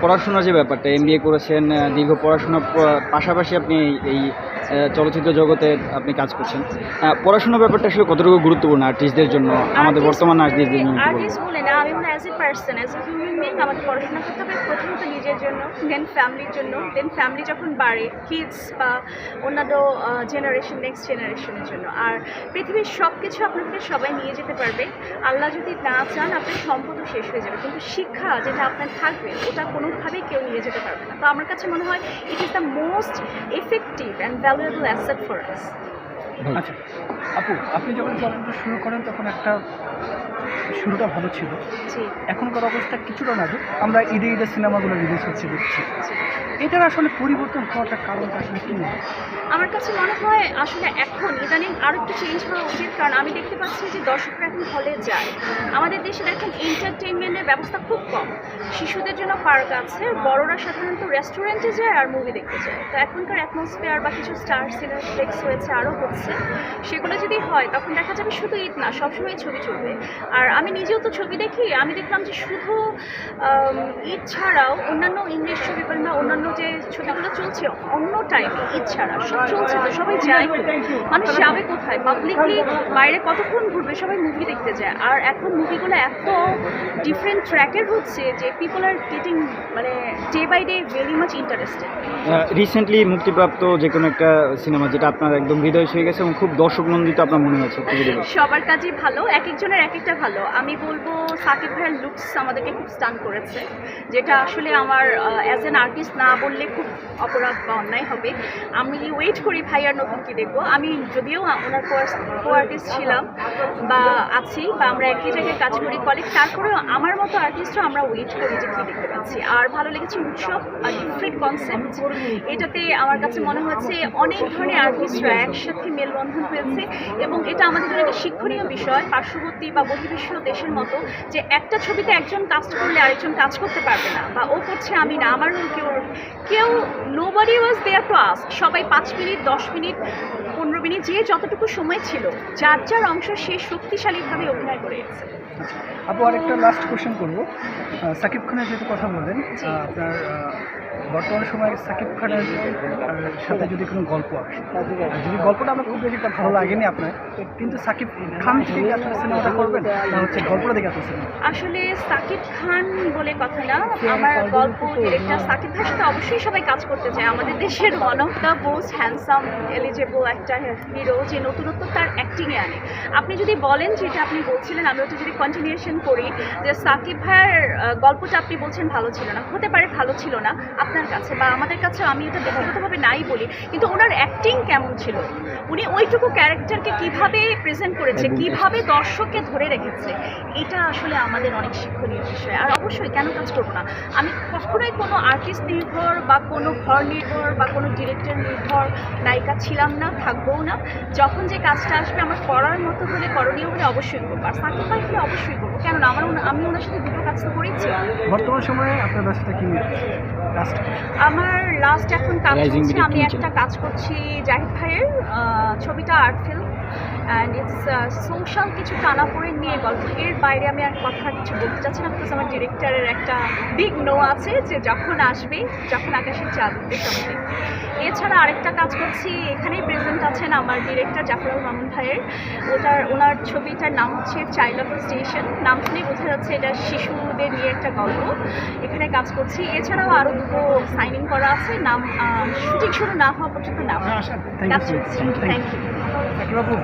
পড়াশোনার যে ব্যাপারটা এম করেছেন দীর্ঘ পড়াশোনার পাশাপাশি আপনি এই- চলচ্চিত্র জগতে আপনি কাজ করছেন। পড়াশোনার ব্যাপারটা আসলে কতটুকু গুরুত্বপূর্ণ আর্টিস্টদের জন্য? আমাদের বর্তমান আর্টিস্টদের জন্য আমি মনে as a person as a human being আমাকে পড়াশোনা করতে হবে প্রথমত নিজের জন্য দেন ফ্যামিলির জন্য দেন ফ্যামিলি যখন বাড়ে কিডস বা অন্যান্য জেনারেশন নেক্সট জেনারেশনের জন্য। আর পৃথিবীর সব কিছু আপনাকে সবাই নিয়ে যেতে পারবে। আল্লাহ যদি না চান আপনার সম্পদও শেষ হয়ে যাবে। কিন্তু শিক্ষা যেটা আপনার থাকবে ওটা কোনোভাবেই কেউ নিয়ে যেতে পারবে না। তো আমার কাছে মনে হয় it is the most effective and valuable asset for us আচ্ছা আপু আপনি যখন চলচ্চিত্র শুরু করেন তখন একটা শুরুটা ভালো ছিল। এখনকার অবস্থা কিছুটা নাজুক। আমরা ঈদে ঈদে সিনেমাগুলো রিলিজ হচ্ছে দেখছি। এটার আসলে পরিবর্তন হওয়াটা কারণটা আসলে কি? আমার কাছে মনে হয় আসলে এখন ইদানিং আরও একটু চেঞ্জ হওয়া উচিত। কারণ আমি দেখতে পাচ্ছি যে দর্শকরা এখন হলে যায়। আমাদের দেশে দেখেন এন্টারটেনমেন্টের ব্যবস্থা খুব কম। শিশুদের জন্য পার্ক আছে বড়রা সাধারণত রেস্টুরেন্টে যায় আর মুভি দেখতে যায়। তো এখনকার অ্যাটমসফিয়ার বা কিছু স্টার সিনেপ্লেক্স হয়েছে আরও হচ্ছে। সেগুলো যদি হয়, তখন দেখা যাবে শুধু ঈদ না, সবসময় ছবি চলবে। আর আমি নিজেও তো ছবি দেখি, আমি দেখলাম যে শুধু ঈদ ছাড়াও অন্যান্য ইংলিশ ছবি বা অন্যান্য যে ছবিগুলো চলছে, অন্য টাইমে ঈদ ছাড়া সব চলছে তো, সবাই যায়? মানুষ যাবে কোথায়? পাবলিকলি বাইরে কতক্ষণ ঘুরবে? সবাই মুভি দেখতে যায়। আর এখন মুভিগুলো এত ডিফারেন্ট ট্র্যাকের হচ্ছে যে পিপল আর গেটিং মানে day by day very much interested recently মুক্তিপ্রাপ্ত যে কোনো একটা সিনেমা যেটা আপনার একদম হৃদয় ছুঁয়ে গেছে এবং খুব দর্শক নন্দিত আপনার মনে হয়েছে সবার কাজই ভালো, এক একজনের এক একটা ভালো। আমি বলব সাকিব ভাইয়ের লুকস আমাদেরকে খুব স্টান করেছে, যেটা আসলে আমার অ্যাজ অ্যান আর্টিস্ট না বললে খুব অপরাধ বা অন্যায় হবে। আমি ওয়েট করি ভাইয়ার নতুন কি দেখব। আমি যদিও ওনার কো আর্টিস্ট ছিলাম বা আছি বা আমরা একই জায়গায় কাজ করি কলিগ তারপরেও আমার মতো আর্টিস্টও আমরা ওয়েট করি যে কী দেখতে পাচ্ছি। আর ভালো লেগেছে উৎসব ডিফারেন্ট কনসেপ্ট এটাতে আমার কাছে মনে হচ্ছে অনেক ধরনের আর্টিস্টরা একসাথে মেলবন্ধন হয়েছে এবং এটা আমাদের জন্য একটা শিক্ষণীয় বিষয়। পার্শ্ববর্তী বা বহির্বিশ্ব দেশের মতো যে একটা ছবিতে একজন কাজ করলে আরেকজন কাজ করতে পারবে না বা ও করছে আমি না আমার রোল কেউ কেউ nobody was there to us সবাই পাঁচ মিনিট দশ মিনিট পনেরো মিনিট যে যতটুকু সময় ছিল যার যার অংশ সে শক্তিশালীভাবে অভিনয় করে গেছে আচ্ছা আপু আরেকটা লাস্ট কোশ্চেন করব। সাকিব খানের যেহেতু কথা বললেন। আপনার বর্তমান সময়ে সাকিব খানের সাথে যদি কোনো গল্প আসে যদি গল্পটা আমার খুব বেশি একটা ভালো লাগেনি আপনার কিন্তু সাকিব খান থেকে সিনেমাটা করবেন? হচ্ছে গল্পটা দেখে সিনেমা আসলে সাকিব খান বলে কথা না আমার গল্প ডিরেক্টর সাকিব ভাইয়ের সাথে অবশ্যই সবাই কাজ করতে চায়। আমাদের দেশের one of the most handsome eligible একটা হিরো যে নতুনত্ব তার অ্যাক্টিংয়ে আনে। আপনি যদি বলেন যেটা আপনি বলছিলেন আমি ওটা যদি কন্টিনিউশন করি যে সাকিব ভাইয়ের গল্পটা আপনি বলছেন ভালো ছিল না। হতে পারে ভালো ছিল না আপনার কাছে বা আমাদের কাছে আমি এটা ব্যক্তিগতভাবে নাই বলি কিন্তু ওনার অ্যাক্টিং কেমন ছিল? উনি ওইটুকু ক্যারেক্টারকে কীভাবে প্রেজেন্ট করেছে কীভাবে দর্শককে ধরে রেখেছে এটা আসলে আমাদের অনেক শিক্ষণীয় বিষয়। আর অবশ্যই কেন কাজ করব না? আমি কখনোই কোনো আর্টিস্ট নির্ভর বা কোনো ঘর নির্ভর বা কোনো ডিরেক্টর নির্ভর নায়িকা ছিলাম না থাকবোও না। যখন যে কাজটা আসবে আমার করার মতো হলে করণীয় হলে অবশ্যই করব। আর সাকিব ভাই হলে অবশ্যই করব। কেননা আমার আমি ওনার সাথে দুটো কাজ তো করেছি। বর্তমান সময়ে আপনার ব্যবসাটা কি আমার লাস্ট এখন কাজ করছে আমি একটা কাজ করছি জাহিদ ভাইয়ের ছবিটা art film and it's social কিছু টানাপোড়েন নিয়ে গল্প। এর বাইরে আমি আর কথা কিছু বলতে চাচ্ছি না বিকজ আমার ডিরেক্টরের একটা বিগ নো আছে যে যখন আসবে যখন আকাশের চাঁদ উঠবে তখন এছাড়া আরেকটা কাজ করছি এখানেই প্রেজেন্ট আছেন আমার ডিরেক্টর জাফরুল মামুন ভাইয়ের। ওটার ওনার ছবিটার নাম হচ্ছে চাইল্ড অফ স্টেশন নাম শুনেই বোঝা যাচ্ছে এটা শিশুদের নিয়ে একটা গল্প। এখানে কাজ করছি। এছাড়াও আরও দুটো সাইনিং করা আছে। নাম শুটিং শুরু না হওয়া পর্যন্ত নাম। থ্যাংক কাজ ইউ থ্যাংক ইউ বাবু